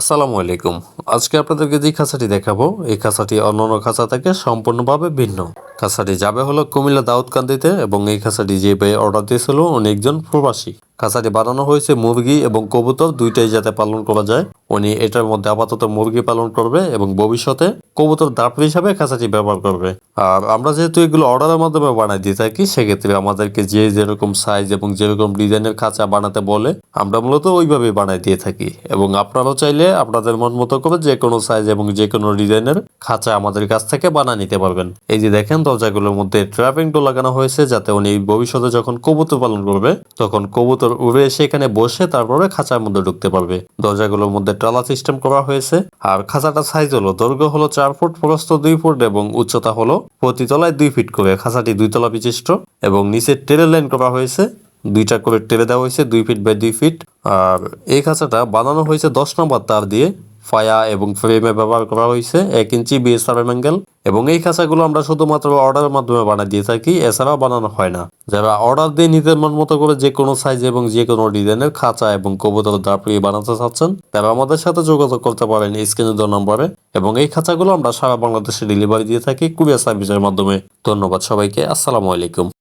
আসসালামু আলাইকুম। আজকে আপনাদেরকে যে খাঁচাটি দেখাবো, এই খাঁচাটি অন্যান্য খাঁচা থেকে সম্পূর্ণভাবে ভিন্ন। খাঁচাটি যাবে হলো কুমিল্লা দাউদকান্দিতে এবং এই খাঁচাটি যে ভাই অর্ডার দিয়েছিল অনেকজন প্রবাসী। খাঁচাটি বানানো হয়েছে মুরগি এবং কবুতর, দুইটাই যাতে পালন করা যায়। উনি এটার মধ্যে আপাতত মুরগি পালন করবে এবং ভবিষ্যতে কবুতর দাপড় হিসাবে খাঁচাটি ব্যবহার করবে। আর আমরা যেহেতু এগুলো অর্ডারের মাধ্যমে বানাই দিয়ে থাকি সেক্ষেত্রে আমাদেরকে যে যেরকম সাইজ এবং যেরকম ডিজাইনের খাঁচা বানাতে বলে, আমরা মূলত ওইভাবেই বানাই দিয়ে থাকি। এবং আপনারাও চাইলে আপনাদের মন মতো করে যে কোনো সাইজ এবং যে কোনো ডিজাইনের খাঁচা আমাদের কাছ থেকে বানিয়ে নিতে পারবেন। এই যে দেখেন, দরজাগুলোর মধ্যে ট্র্যাপিং ডো লাগানো হয়েছে, যাতে উনি ভবিষ্যতে যখন কবুতর পালন করবে, তখন কবুতর উড়ে এসে এখানে বসে তারপরে খাঁচার মধ্যে ঢুকতে পারবে। দরজাগুলোর মধ্যে ট্রালা সিস্টেম করা হয়েছে আর খাঁচাটা সাইজ হলো, দৈর্ঘ্য হলো চার ফুট, প্রস্থ দুই ফুট এবং উচ্চতা হলো প্রতি তলায় দুই ফিট করে। খাঁচাটি দুই তলা বিশিষ্ট এবং নিচে টেরে লাইন করা হয়েছে। দুইটা করে টেরে দেওয়া হয়েছে, দুই ফিট বাই দুই ফিট। আর এই খাঁচাটা বানানো হয়েছে দশ নম্বর তার দিয়ে। ফায়া এবং ফ্রেমে ব্যবহার করা হয়েছে এক ইঞ্চি বিএসআর অ্যাঙ্গেল এবং এই খাঁচাগুলো আমরা শুধুমাত্র অর্ডারের মাধ্যমে বানিয়ে দিয়ে থাকি, এছাড়াও বানানো হয় না। যারা অর্ডার দিয়ে নিজের মন মতো করে যে কোনো সাইজ এবং যে কোনো ডিজাইনের খাঁচা এবং কবুতর দাপড়ি বানাতে চাচ্ছেন, তারা আমাদের সাথে যোগাযোগ করতে পারেন স্ক্রিনে দেওয়া নম্বরে। এবং এই খাঁচাগুলো আমরা সারা বাংলাদেশে ডেলিভারি দিয়ে থাকি কুরিয়ার সার্ভিসের মাধ্যমে। ধন্যবাদ সবাইকে, আসসালামু আলাইকুম।